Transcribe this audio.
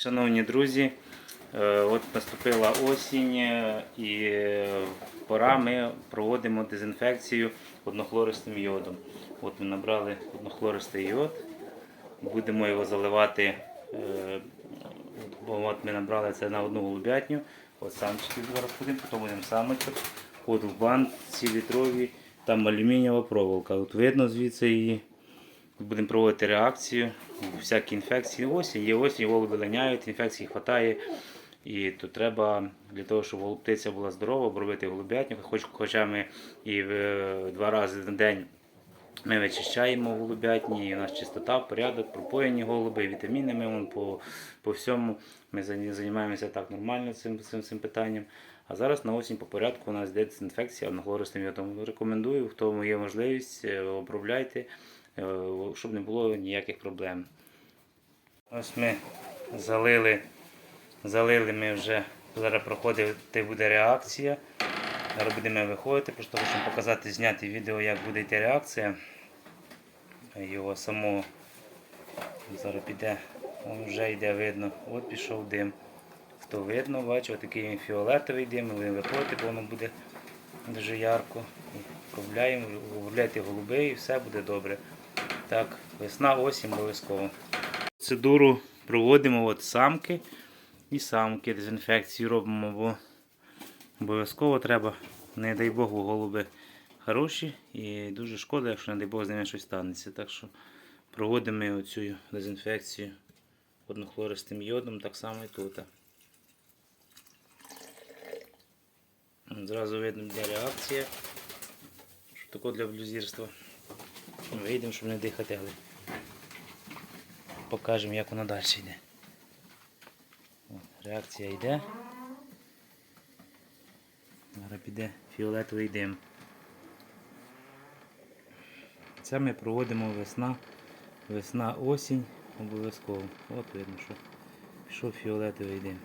Шановні друзі, е, от наступила осінь е, і пора ми проводимо дезінфекцію однохлористим йодом. От ми набрали однохлористий йод, будемо його заливати. е, от, ми набрали це на одну голубятню. От самчики зараз будемо, потім будемо самочок. От в банці літрові, там алюмінієва проволока. От видно звідси її. Будемо проводити реакцію. Всякі інфекції. Осінь, є осінь, голуби линяють, інфекцій вистачає. І то треба для того, щоб голубтиця була здорова, обробити голубятню. Хоч, хоча ми і в, два рази на день ми вичищаємо голубятні, і у нас чистота, порядок, пропоєні голуби, і вітаміни ми вон по, по всьому. Ми займаємося так нормально цим, цим, цим питанням. А зараз на осінь по порядку у нас йде дезінфекція однохлористим йодом. Рекомендую, хто є можливість, е, обробляйте, е, щоб не було ніяких проблем. Ось ми залили, залили ми вже, зараз проходити буде реакція. Зараз будемо виходити, просто хочемо показати, зняти відео, як буде йти реакція. Його самого зараз піде, Вон вже йде видно. От пішов дим. Хто видно, бачив, такий фіолетовий дим, будемо виходити, бо воно буде дуже ярко. Обробляємо, обробляйте голуби і все буде добре. Так, весна, осінь обов'язково. Процедуру проводимо от самки і самки, дезінфекцію робимо, бо обов'язково треба, не дай Бог, бо голуби хороші і дуже шкода, якщо, не дай Бог, з ними щось станеться. Так що проводимо оцю дезінфекцію однохлористим йодом, так само і тут. Зразу видно де реакція. Що таке для блюзірства. Вийдемо, щоб не дихати, але покажемо, як вона далі йде. Реакція йде. Зараз піде фіолетовий дим. Це ми проводимо весна, весна, осінь обов'язково. От видно, що пішов фіолетовий дим.